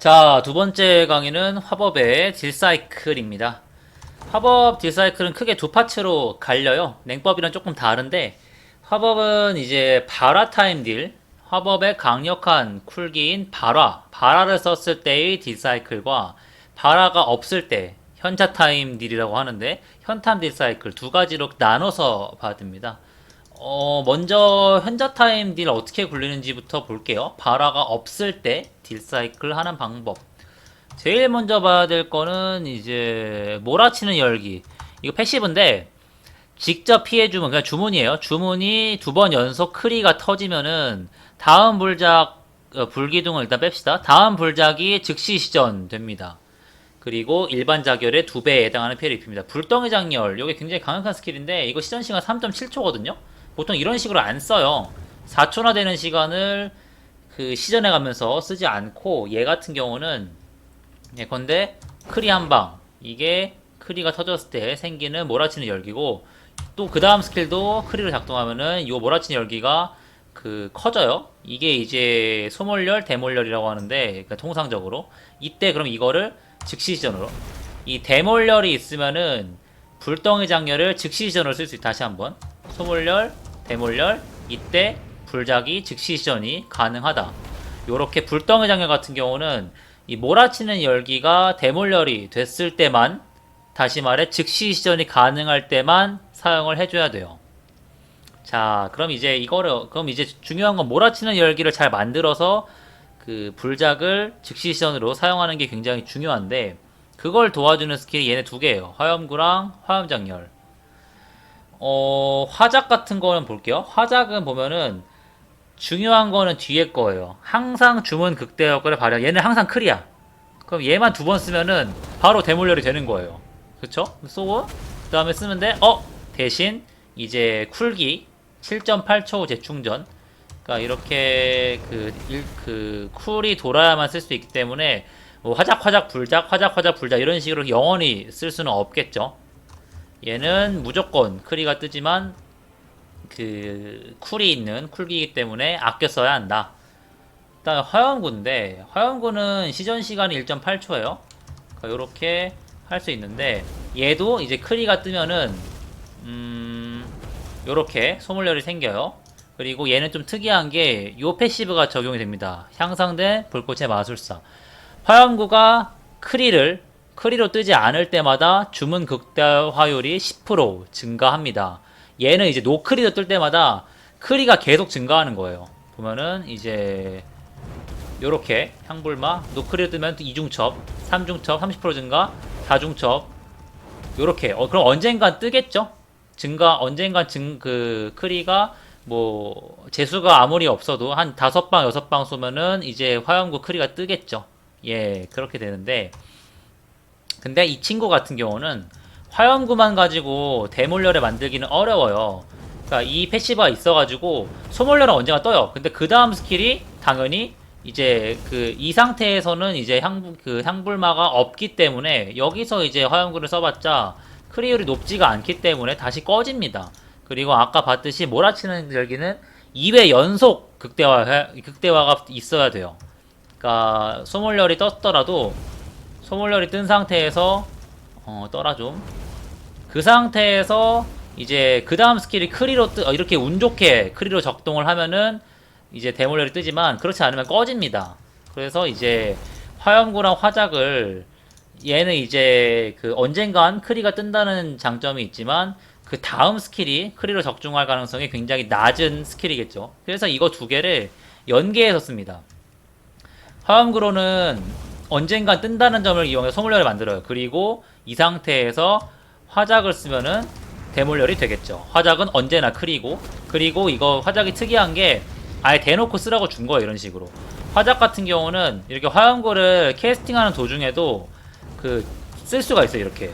자, 두 번째 강의는 화법의 딜사이클입니다. 화법 딜사이클은 크게 두 파츠로 갈려요. 냉법이랑 조금 다른데, 화법은 이제 발화 타임 딜, 화법의 강력한 쿨기인 발화, 발화를 썼을 때의 딜사이클과 발화가 없을 때 현자 타임 딜이라고 하는데, 현탐 딜사이클 두 가지로 나눠서 됩니다. 어, 먼저 현자 타임 딜 어떻게 굴리는지부터 볼게요. 발화가 없을 때 딜 사이클 하는 방법. 제일 먼저 봐야 될 거는 이제 몰아치는 열기. 이거 패시브인데 직접 피해 주문 그냥 주문이에요. 주문이 두 번 연속 크리가 터지면은 다음 불작 어, 불기둥을 일단 뺍시다. 다음 불작이 즉시 시전 됩니다. 그리고 일반 자결의 두 배에 해당하는 피해를 입힙니다. 불덩이 장렬, 이게 굉장히 강력한 스킬인데 이거 시전 시간 3.7초거든요. 보통 이런 식으로 안 써요. 4초나 되는 시간을 그 시전해 가면서 쓰지 않고 얘 같은 경우는 예컨대 크리 한 방 이게 크리가 터졌을 때 생기는 몰아치는 열기고 또 그 다음 스킬도 크리를 작동하면은 이 몰아치는 열기가 그 커져요. 이게 이제 소몰열, 대몰열이라고 하는데 그러니까 통상적으로 이때 그럼 이거를 즉시 시전으로 이 대몰열이 있으면은 불덩이 장렬을 즉시 시전으로 쓸 수 있다. 다시 한번 소몰열, 대몰열 이때 불작이 즉시 시전이 가능하다. 요렇게 불덩이 장렬 같은 경우는 이 몰아치는 열기가 대몰열이 됐을 때만 다시 말해 즉시 시전이 가능할 때만 사용을 해줘야 돼요. 자, 그럼 이제 이거를 그럼 이제 중요한 건 몰아치는 열기를 잘 만들어서 그 불작을 즉시 시전으로 사용하는 게 굉장히 중요한데 그걸 도와주는 스킬이 얘네 두 개예요. 화염구랑 화염장렬. 어, 화작 같은 거는 볼게요. 화작은 보면은 중요한 거는 뒤에 거예요. 항상 주문 극대 효과를 발휘. 얘는 항상 크리야. 그럼 얘만 두 번 쓰면은 바로 대물열이 되는 거예요. 그쵸? 쏘고 그 다음에 쓰면 돼. 어 대신 이제 쿨기 7.8초 재충전. 그러니까 이렇게 그, 일, 그 쿨이 돌아야만 쓸 수 있기 때문에 뭐 화작 화작 불작 화작 화작 불작 이런 식으로 영원히 쓸 수는 없겠죠. 얘는 무조건 크리가 뜨지만 그 쿨이 있는 쿨기이기 때문에 아껴 써야 한다. 일단 화염구인데 화염구는 시전 시간이 1.8초예요. 이렇게 할 수 있는데 얘도 이제 크리가 뜨면은 음 요렇게 소물열이 생겨요. 그리고 얘는 좀 특이한 게 요 패시브가 적용이 됩니다. 향상된 불꽃의 마술사. 화염구가 크리를 크리로 뜨지 않을 때마다 주문 극대화율이 10% 증가합니다. 얘는 이제 노크리로 뜰 때마다 크리가 계속 증가하는 거예요. 보면은 이제 요렇게 향불마 노크리로 뜨면 2중첩, 3중첩 30% 증가, 4중첩 요렇게 어, 그럼 언젠간 뜨겠죠? 증가 언젠간 증 그 크리가 뭐 재수가 아무리 없어도 한 다섯 방 여섯 방 쏘면은 이제 화염구 크리가 뜨겠죠. 예 그렇게 되는데 근데 이 친구 같은 경우는 화염구만 가지고 대몰렬을 만들기는 어려워요. 그러니까 이 패시브가 있어가지고 소몰렬은 언젠가 떠요. 근데 그 다음 스킬이 당연히 이제 그 이 상태에서는 이제 향, 그 향불마가 없기 때문에 여기서 이제 화염구를 써봤자 크리율이 높지가 않기 때문에 다시 꺼집니다. 그리고 아까 봤듯이 몰아치는 열기는 2회 연속 극대화, 극대화가 있어야 돼요. 그러니까 소몰렬이 떴더라도 소몰렬이 뜬 상태에서 어, 떠라 좀. 그 상태에서 이제 그 다음 스킬이 크리로 뜨, 어, 이렇게 운 좋게 크리로 적동을 하면은 이제 대몰렬이 뜨지만 그렇지 않으면 꺼집니다. 그래서 이제 화염구랑 화작을 얘는 이제 그 언젠간 크리가 뜬다는 장점이 있지만 그 다음 스킬이 크리로 적중할 가능성이 굉장히 낮은 스킬이겠죠. 그래서 이거 두 개를 연계해서 씁니다. 화염구로는 언젠간 뜬다는 점을 이용해 소물열을 만들어요. 그리고 이 상태에서 화작을 쓰면은 대물열이 되겠죠. 화작은 언제나 크리고 그리고 이거 화작이 특이한 게 아예 대놓고 쓰라고 준 거예요. 이런 식으로. 화작 같은 경우는 이렇게 화염구를 캐스팅하는 도중에도 그 쓸 수가 있어요. 이렇게.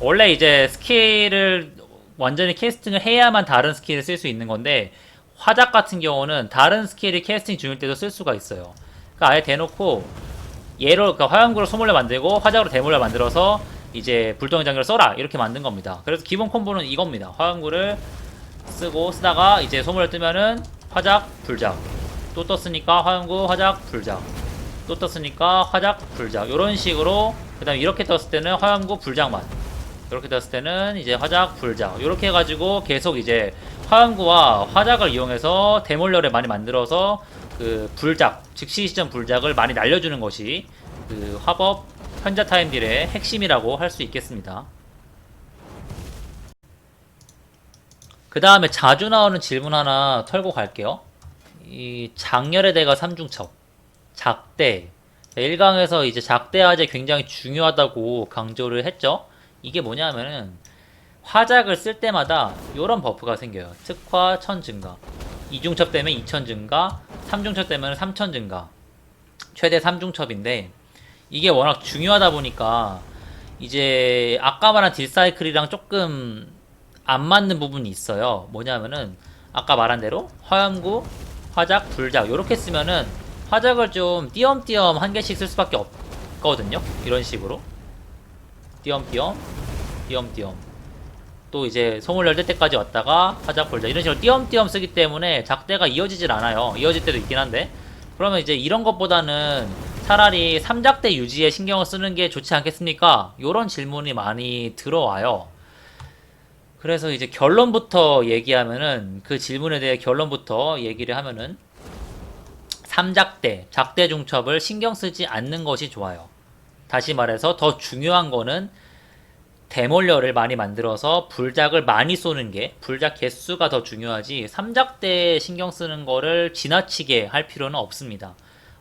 원래 이제 스킬을 완전히 캐스팅을 해야만 다른 스킬을 쓸 수 있는 건데 화작 같은 경우는 다른 스킬이 캐스팅 중일 때도 쓸 수가 있어요. 그러니까 아예 대놓고 얘로 그러니까 화염구를 소몰래 만들고 화작으로 대몰래 만들어서 이제 불덩이 장기를 써라 이렇게 만든 겁니다. 그래서 기본 콤보는 이겁니다. 화염구를 쓰고 쓰다가 이제 소몰을 뜨면은 화작 불작. 또 떴으니까 화염구 화작 불작. 또 떴으니까 화작 불작. 이런 식으로 그 다음에 이렇게 떴을 때는 화염구 불작만. 이렇게 떴을 때는 이제 화작 불작. 이렇게 해가지고 계속 이제 화염구와 화작을 이용해서 대몰려를 많이 만들어서 그 불작 즉시 시점 불작을 많이 날려주는 것이 그 화법 현자 타임 딜의 핵심이라고 할 수 있겠습니다. 그 다음에 자주 나오는 질문 하나 털고 갈게요. 이 장렬의 대가 삼중첩, 작대. 1강에서 이제 작대 화재 굉장히 중요하다고 강조를 했죠. 이게 뭐냐면은 화작을 쓸 때마다 이런 버프가 생겨요. 특화 1000 증가. 이중첩 되면 2000 증가, 삼중첩 되면 3000 증가. 최대 3중첩인데 이게 워낙 중요하다 보니까 이제 아까 말한 딜사이클이랑 조금 안 맞는 부분이 있어요. 뭐냐면은 아까 말한 대로 화염구, 화작, 불작 이렇게 쓰면은 화작을 좀 띄엄띄엄 한 개씩 쓸 수밖에 없거든요. 이런 식으로 띄엄띄엄, 띄엄띄엄. 또 이제 소물 열릴 때까지 왔다가 화작, 불작 이런 식으로 띄엄띄엄 쓰기 때문에 작대가 이어지질 않아요. 이어질 때도 있긴 한데 그러면 이제 이런 것보다는 차라리 삼작대 유지에 신경을 쓰는 게 좋지 않겠습니까? 이런 질문이 많이 들어와요. 그래서 이제 결론부터 얘기하면은 그 질문에 대해 결론부터 얘기를 하면은 삼작대, 작대 중첩을 신경 쓰지 않는 것이 좋아요. 다시 말해서 더 중요한 거는 대몰려를 많이 만들어서 불작을 많이 쏘는 게 불작 개수가 더 중요하지 삼작대에 신경 쓰는 거를 지나치게 할 필요는 없습니다.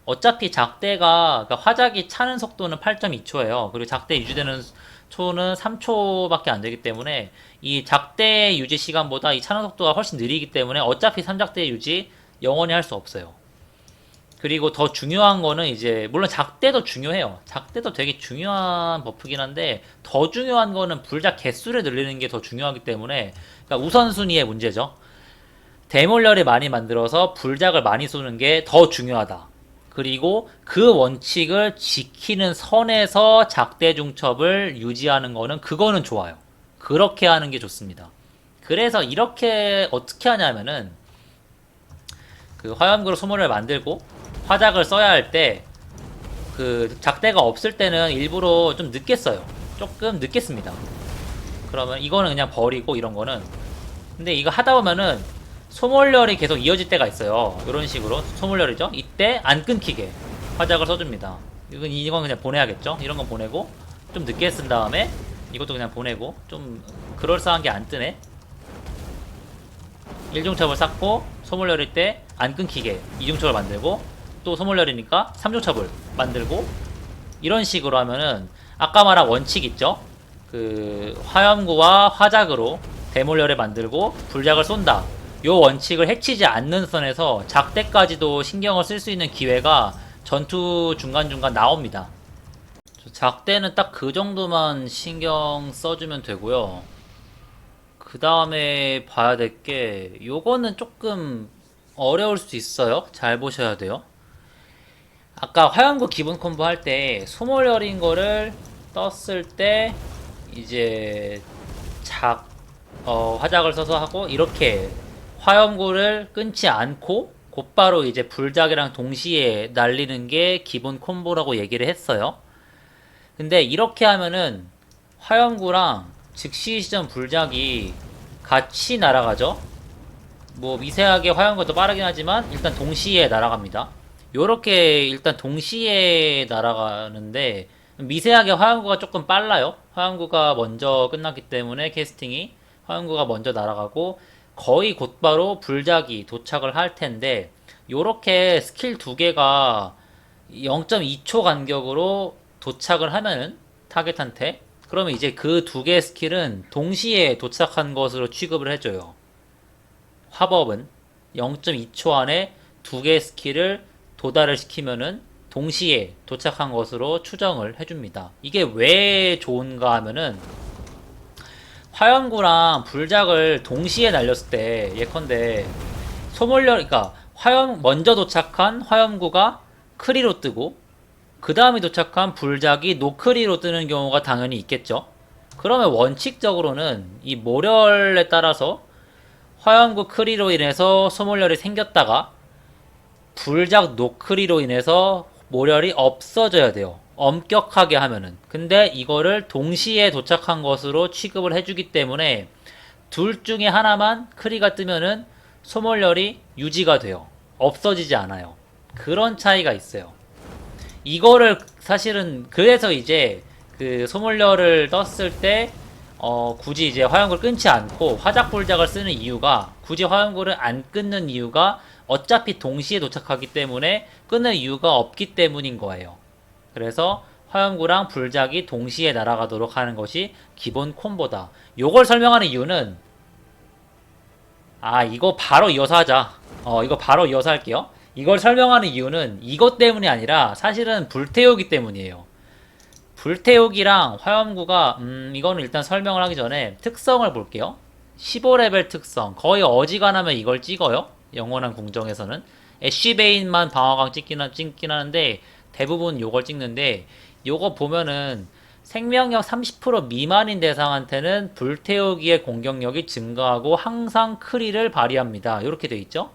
어차피 작대가 그러니까 화작이 차는 속도는 8.2초예요. 그리고 작대 유지되는 초는 3초밖에 안 되기 때문에 이 작대 유지 시간보다 이 차는 속도가 훨씬 느리기 때문에 어차피 삼작대 유지 영원히 할 수 없어요. 그리고 더 중요한 거는 이제 물론 작대도 중요해요. 작대도 되게 중요한 버프긴 한데 더 중요한 거는 불작 개수를 늘리는 게 더 중요하기 때문에 그러니까 우선순위의 문제죠. 대몰렬을 많이 만들어서 불작을 많이 쏘는 게 더 중요하다. 그리고 그 원칙을 지키는 선에서 작대 중첩을 유지하는 거는 그거는 좋아요. 그렇게 하는 게 좋습니다. 그래서 이렇게 어떻게 하냐면은 그 화염구로 소모를 만들고 화작을 써야 할 때 그 작대가 없을 때는 일부러 좀 늦게 써요. 조금 늦게 씁니다. 그러면 이거는 그냥 버리고 이런 거는 근데 이거 하다 보면은 소몰열이 계속 이어질 때가 있어요. 이런 식으로 소몰열이죠. 이때 안 끊기게 화작을 써줍니다. 이건 이건 그냥 보내야겠죠. 이런 건 보내고 좀 늦게 쓴 다음에 이것도 그냥 보내고 좀 그럴싸한 게 안 뜨네. 일중첩을 쌓고 소몰열일 때 안 끊기게 이중첩을 만들고 또 소몰열이니까 삼중첩을 만들고 이런 식으로 하면은 아까 말한 원칙 있죠? 그 화염구와 화작으로 대몰열을 만들고 불작을 쏜다. 요 원칙을 해치지 않는 선에서 작대까지도 신경을 쓸 수 있는 기회가 전투 중간중간 나옵니다. 작대는 딱 그 정도만 신경 써주면 되고요. 그 다음에 봐야 될 게 요거는 조금 어려울 수 있어요. 잘 보셔야 돼요. 아까 화염구 기본 콤보 할 때 소몰열인 거를 떴을 때 이제 작 어, 화작을 써서 하고 이렇게 화염구를 끊지 않고 곧바로 이제 불작이랑 동시에 날리는 게 기본 콤보라고 얘기를 했어요. 근데 이렇게 하면은 화염구랑 즉시 시점 불작이 같이 날아가죠. 뭐 미세하게 화염구도 빠르긴 하지만 일단 동시에 날아갑니다. 요렇게 일단 동시에 날아가는데 미세하게 화염구가 조금 빨라요. 화염구가 먼저 끝났기 때문에 캐스팅이 화염구가 먼저 날아가고 거의 곧바로 불작이 도착을 할 텐데 요렇게 스킬 두 개가 0.2초 간격으로 도착을 하면은 타겟한테 그러면 이제 그 두 개의 스킬은 동시에 도착한 것으로 취급을 해줘요. 화법은 0.2초 안에 두 개의 스킬을 도달을 시키면은 동시에 도착한 것으로 추정을 해줍니다. 이게 왜 좋은가 하면은 화염구랑 불작을 동시에 날렸을 때 예컨대 소몰려 그러니까 화염 먼저 도착한 화염구가 크리로 뜨고 그 다음에 도착한 불작이 노크리로 뜨는 경우가 당연히 있겠죠. 그러면 원칙적으로는 이 모렬에 따라서 화염구 크리로 인해서 소몰열이 생겼다가 불작 노크리로 인해서 모렬이 없어져야 돼요. 엄격하게 하면은. 근데 이거를 동시에 도착한 것으로 취급을 해주기 때문에 둘 중에 하나만 크리가 뜨면은 소몰렬이 유지가 돼요. 없어지지 않아요. 그런 차이가 있어요. 이거를 사실은 그래서 이제 그 소몰렬을 떴을 때 어, 굳이 이제 화염구를 끊지 않고 화작 불작을 쓰는 이유가 굳이 화염구를 안 끊는 이유가 어차피 동시에 도착하기 때문에 끊을 이유가 없기 때문인 거예요. 그래서 화염구랑 불작이 동시에 날아가도록 하는 것이 기본 콤보다. 요걸 설명하는 이유는 아 이거 바로 이어서 하자. 어 이거 바로 이어서 할게요. 이걸 설명하는 이유는 이것 때문이 아니라 사실은 불태우기 때문이에요. 불태우기랑 화염구가 음 이거는 일단 설명을 하기 전에 특성을 볼게요. 15레벨 특성 거의 어지간하면 이걸 찍어요. 영원한 궁정에서는 애쉬베인만 방어강 찍긴, 하- 찍긴 하는데 대부분 요걸 찍는데 요거 보면은 생명력 30% 미만인 대상한테는 불태우기의 공격력이 증가하고 항상 크리를 발휘합니다. 이렇게 돼 있죠.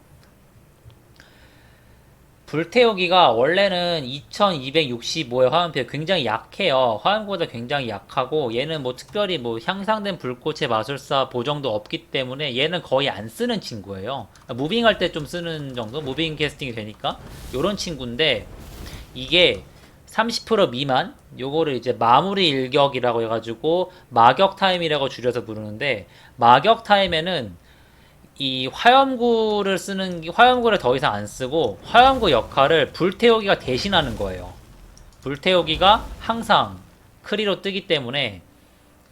불태우기가 원래는 2265의 화염피에 굉장히 약해요. 화염보다 굉장히 약하고 얘는 뭐 특별히 뭐 향상된 불꽃의 마술사 보정도 없기 때문에 얘는 거의 안 쓰는 친구예요. 무빙할 때 좀 쓰는 정도? 무빙 캐스팅이 되니까 요런 친구인데 이게 30% 미만 요거를 이제 마무리 일격이라고 해가지고 마격 타임이라고 줄여서 부르는데 마격 타임에는 이 화염구를 쓰는 게- 화염구를 더 이상 안 쓰고 화염구 역할을 불태우기가 대신하는 거예요. 불태우기가 항상 크리로 뜨기 때문에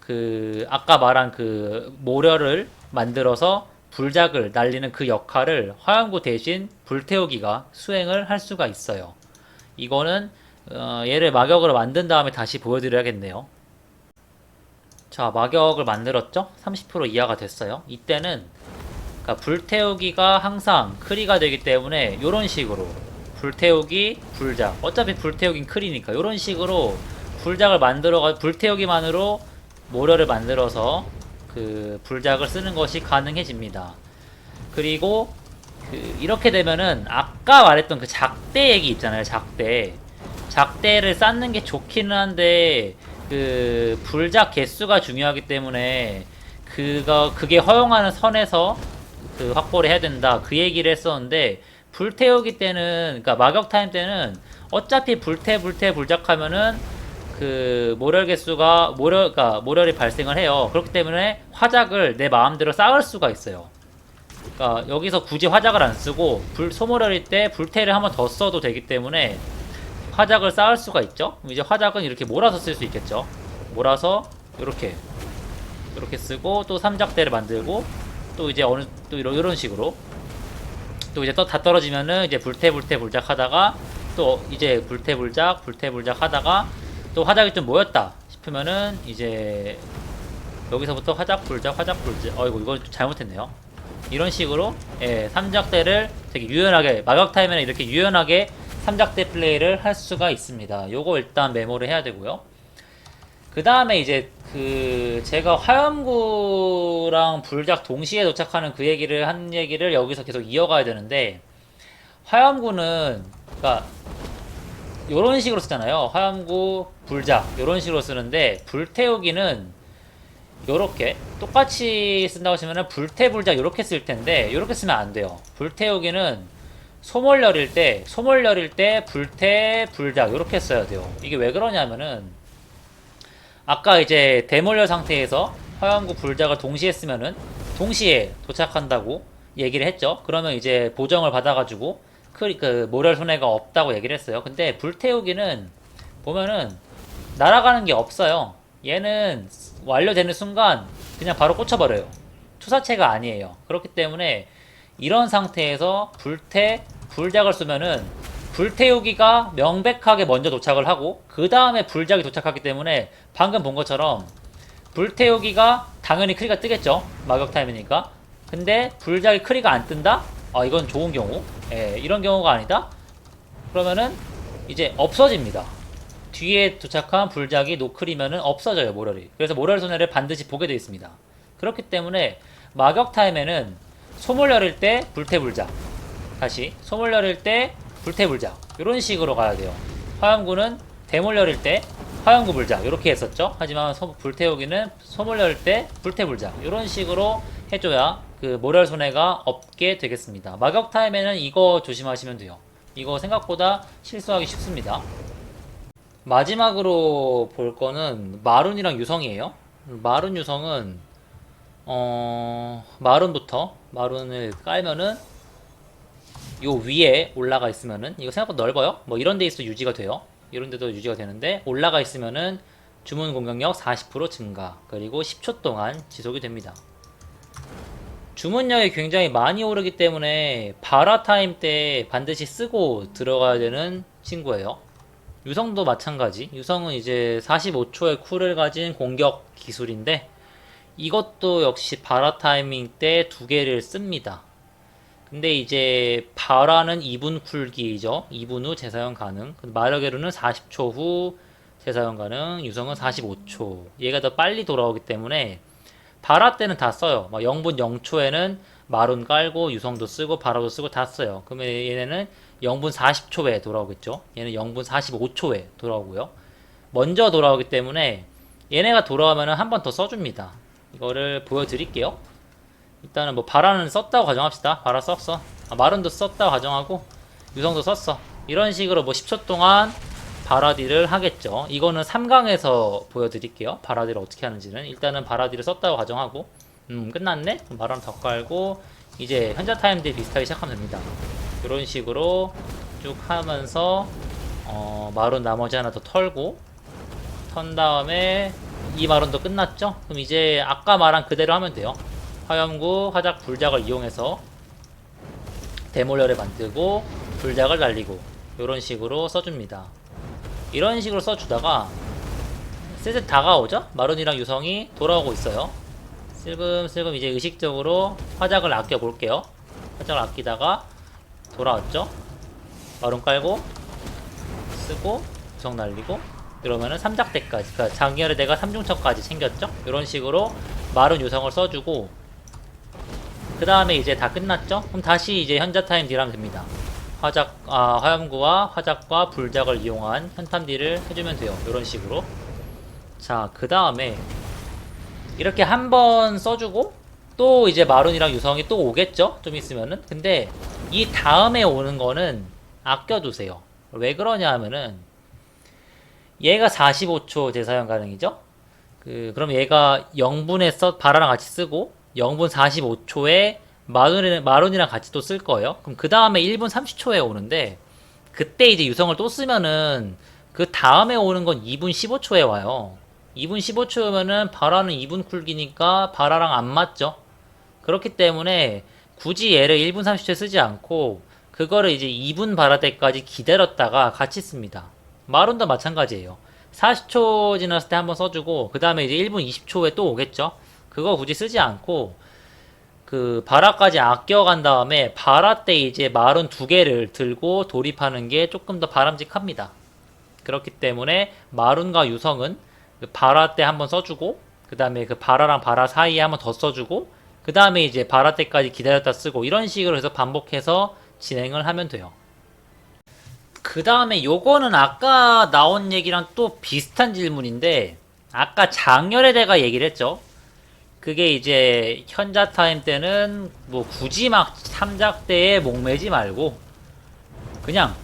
그 아까 말한 그 모려를 만들어서 불작을 날리는 그 역할을 화염구 대신 불태우기가 수행을 할 수가 있어요. 이거는 어, 얘를 마격으로 만든 다음에 다시 보여드려야겠네요. 자, 마격을 만들었죠? 30% 이하가 됐어요. 이때는 그러니까 불태우기가 항상 크리가 되기 때문에 이런 식으로 불태우기, 불작. 어차피 불태우긴 크리니까 이런 식으로 불작을 만들어가 불태우기만으로 모려를 만들어서 그 불작을 쓰는 것이 가능해집니다. 그리고 그 이렇게 되면은 아까 말했던 그 작대 얘기 있잖아요. 작대. 작대를 쌓는 게 좋기는 한데 그 불작 개수가 중요하기 때문에 그거 그게 허용하는 선에서 그 확보를 해야 된다. 그 얘기를 했었는데 불태우기 때는 그러니까 마격 타임 때는 어차피 불태 불태 불작하면은 그 모럴 개수가 모럴 그러니까 모럴이 발생을 해요. 그렇기 때문에 화작을 내 마음대로 쌓을 수가 있어요. 그러니까 여기서 굳이 화작을 안 쓰고 불 소모럴일 때 불태를 한번 더 써도 되기 때문에 화작을 쌓을 수가 있죠. 이제 화작은 이렇게 몰아서 쓸 수 있겠죠. 몰아서 이렇게 이렇게 쓰고 또 삼작대를 만들고 또 이제 어느 또 이런 이런 식으로 또 이제 또 다 떨어지면은 이제 불태 불태 불작 하다가 또 이제 불태 불작 불태 불작 하다가 또 화작이 좀 모였다 싶으면은 이제 여기서부터 화작 불작 화작 불작 어이구 좀 잘못했네요. 이런 식으로 예, 삼작대를 되게 유연하게 마격 타임에는 이렇게 유연하게 삼작대 플레이를 할 수가 있습니다. 요거 일단 메모를 해야 되고요. 그 다음에 이제 그 제가 화염구랑 불작 동시에 도착하는 그 얘기를 한 얘기를 여기서 계속 이어가야 되는데 화염구는 그러니까 요런 식으로 쓰잖아요. 화염구 불작 요런 식으로 쓰는데 불태우기는 요렇게 똑같이 쓴다고 하시면은 불태 불작 요렇게 쓸 텐데 요렇게 쓰면 안 돼요. 불태우기는 소몰열일 때 소몰열일 때 불태 불작 요렇게 써야 돼요. 이게 왜 그러냐면은 아까 이제 대몰열 상태에서 화염구 불작을 동시에 쓰면은 동시에 도착한다고 얘기를 했죠. 그러면 이제 보정을 받아가지고 그, 그 모럴 손해가 없다고 얘기를 했어요. 근데 불태우기는 보면은 날아가는 게 없어요. 얘는 완료되는 순간 그냥 바로 꽂혀버려요. 투사체가 아니에요. 그렇기 때문에 이런 상태에서 불태, 불작을 쓰면은 불태우기가 명백하게 먼저 도착을 하고 그 다음에 불작이 도착하기 때문에 방금 본 것처럼 불태우기가 당연히 크리가 뜨겠죠. 마격 타임이니까. 근데 불작이 크리가 안 뜬다? 아 이건 좋은 경우. 예, 이런 경우가 아니다. 그러면은 이제 없어집니다. 뒤에 도착한 불작이 노클이면은 없어져요 모럴이. 그래서 모럴 손해를 반드시 보게 되어 있습니다. 그렇기 때문에 마격 타임에는 소몰 열일 때 불태불작 다시 소몰 열일 때 불태불작 이런 식으로 가야 돼요. 화염구는 대물 열릴 때 화염구 불작 이렇게 했었죠. 하지만 소, 불태우기는 소물 열릴 때 불태 불작 이런 식으로 해줘야 그 모랄 손해가 없게 되겠습니다. 마격 타임에는 이거 조심하시면 돼요. 이거 생각보다 실수하기 쉽습니다. 마지막으로 볼 거는 마룬이랑 유성이에요. 마룬 유성은 어 마룬부터 마룬을 깔면은 요 위에 올라가 있으면은 이거 생각보다 넓어요. 뭐 이런 데 있어 유지가 돼요. 이런 데도 유지가 되는데 올라가 있으면은 주문 공격력 40% 증가 그리고 10초 동안 지속이 됩니다. 주문력이 굉장히 많이 오르기 때문에 바라 타임 때 반드시 쓰고 들어가야 되는 친구예요. 유성도 마찬가지. 유성은 이제 45초의 쿨을 가진 공격 기술인데 이것도 역시 바라 타이밍 때 두 개를 씁니다. 근데 이제 바라는 2분 쿨기죠. 2분 후 재사용 가능. 마력에로는 40초 후 재사용 가능. 유성은 45초. 얘가 더 빨리 돌아오기 때문에 바라 때는 다 써요. 막 0분 0초에는 마룬 깔고 유성도 쓰고 바라도 쓰고 다 써요. 그러면 얘네는 0분 40초에 돌아오겠죠. 얘는 0분 45초에 돌아오고요. 먼저 돌아오기 때문에 얘네가 돌아오면 한 번 더 써줍니다. 이거를 보여드릴게요. 일단은 뭐 바라는 썼다고 가정합시다. 바라 썼어. 아, 마룬도 썼다고 가정하고 유성도 썼어. 이런 식으로 뭐 10초 동안 바라디를 하겠죠. 이거는 3강에서 보여드릴게요. 바라디를 어떻게 하는지는 일단은 바라디를 썼다고 가정하고 음 끝났네. 그럼 마룬 더 깔고 이제 현자 타임들 비슷하게 시작하면 됩니다. 이런 식으로 쭉 하면서 어, 마룬 나머지 하나 더 털고 턴 다음에 이 마룬도 끝났죠? 그럼 이제 아까 말한 그대로 하면 돼요. 화염구, 화작, 불작을 이용해서 대몰열을 만들고 불작을 날리고 이런 식으로 써줍니다. 이런 식으로 써주다가 슬슬 다가오죠? 마룬이랑 유성이 돌아오고 있어요. 슬금슬금 이제 의식적으로 화작을 아껴 볼게요. 화작을 아끼다가 돌아왔죠? 마룬 깔고 쓰고 유성 날리고 이러면은 3작대까지 그러니까 장열의 대가 3중첩까지 챙겼죠? 이런 식으로 마룬 유성을 써주고 그 다음에 이제 다 끝났죠? 그럼 다시 이제 현자 타임 딜하면 됩니다. 화작, 아, 화염구와 화작과 불작을 이용한 현탐 딜을 해주면 돼요. 이런 식으로. 자, 그 다음에 이렇게 한 번 써주고 또 이제 마룬이랑 유성이 또 오겠죠? 좀 있으면은. 근데 이 다음에 오는 거는 아껴두세요. 왜 그러냐 하면은 얘가 45초 재사용 가능이죠? 그, 그럼 얘가 0분에 써, 바라랑 같이 쓰고 0분 45초에 마룬이랑, 마룬이랑 같이 또 쓸 거예요. 그럼 그 다음에 1분 30초에 오는데 그때 이제 유성을 또 쓰면은 그 다음에 오는 건 2분 15초에 와요. 2분 15초면은 바라는 2분 쿨기니까 바라랑 안 맞죠. 그렇기 때문에 굳이 얘를 1분 30초에 쓰지 않고 그거를 이제 2분 바라 때까지 기다렸다가 같이 씁니다. 마룬도 마찬가지예요. 40초 지났을 때 한번 써주고 그 다음에 이제 1분 20초에 또 오겠죠. 그거 굳이 쓰지 않고 그 바라까지 아껴간 다음에 바라 때 이제 마룬 두 개를 들고 돌입하는 게 조금 더 바람직합니다. 그렇기 때문에 마룬과 유성은 그 바라 때 한번 써주고 그 다음에 그 바라랑 바라 사이에 한번 더 써주고 그 다음에 이제 바라 때까지 기다렸다 쓰고 이런 식으로 해서 반복해서 진행을 하면 돼요. 그 다음에 요거는 아까 나온 얘기랑 또 비슷한 질문인데 아까 장열의 대가 얘기를 했죠. 그게 이제 현자 타임 때는 뭐 굳이 막 삼작대에 목매지 말고 그냥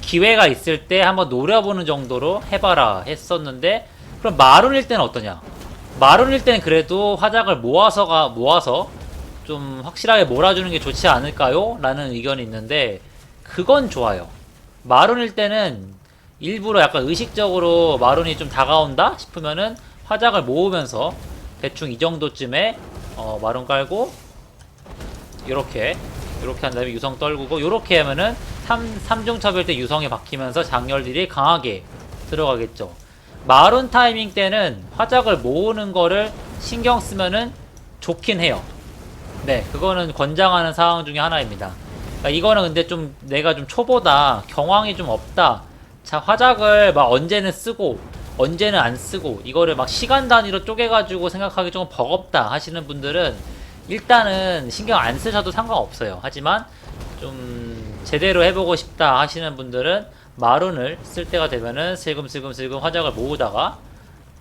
기회가 있을 때 한번 노려보는 정도로 해봐라 했었는데 그럼 마룬일 때는 어떠냐? 마룬일 때는 그래도 화작을 모아서가 모아서 좀 확실하게 몰아주는 게 좋지 않을까요? 라는 의견이 있는데 그건 좋아요. 마룬일 때는 일부러 약간 의식적으로 마룬이 좀 다가온다 싶으면은 화작을 모으면서 대충 이 정도쯤에 어, 마룬 깔고 요렇게 요렇게 한 다음에 유성 떨구고 요렇게 하면은 3, 3중 첩일 때 유성이 박히면서 장렬들이 강하게 들어가겠죠. 마룬 타이밍 때는 화작을 모으는 거를 신경 쓰면은 좋긴 해요. 네, 그거는 권장하는 상황 중에 하나입니다. 그러니까 이거는 근데 좀 내가 좀 초보다 경황이 좀 없다. 자, 화작을 막 언제는 쓰고 언제는 안 쓰고 이거를 막 시간 단위로 쪼개가지고 생각하기 조금 버겁다 하시는 분들은 일단은 신경 안 쓰셔도 상관없어요. 하지만 좀 제대로 해보고 싶다 하시는 분들은 마룬을 쓸 때가 되면은 슬금슬금슬금 화작을 모으다가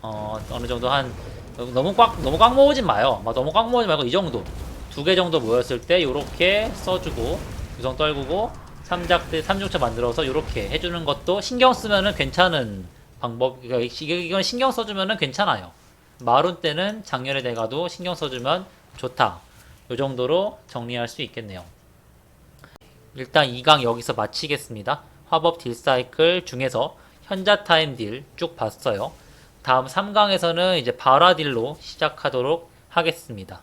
어, 어느 정도 한 너무 꽉 너무 꽉 모으진 마요. 막 너무 꽉 모으지 말고 이 정도 두 개 정도 모였을 때 요렇게 써주고 구성 떨구고 삼작대 삼중차 만들어서 요렇게 해주는 것도 신경 쓰면은 괜찮은 방법. 그러니까 이건 신경 써주면은 괜찮아요. 마룬 때는 작년에 내가도 신경 써주면 좋다. 요 정도로 정리할 수 있겠네요. 일단 2강 여기서 마치겠습니다. 화법 딜 사이클 중에서 현자 타임 딜 쭉 봤어요. 다음 3강에서는 이제 바라 딜로 시작하도록 하겠습니다.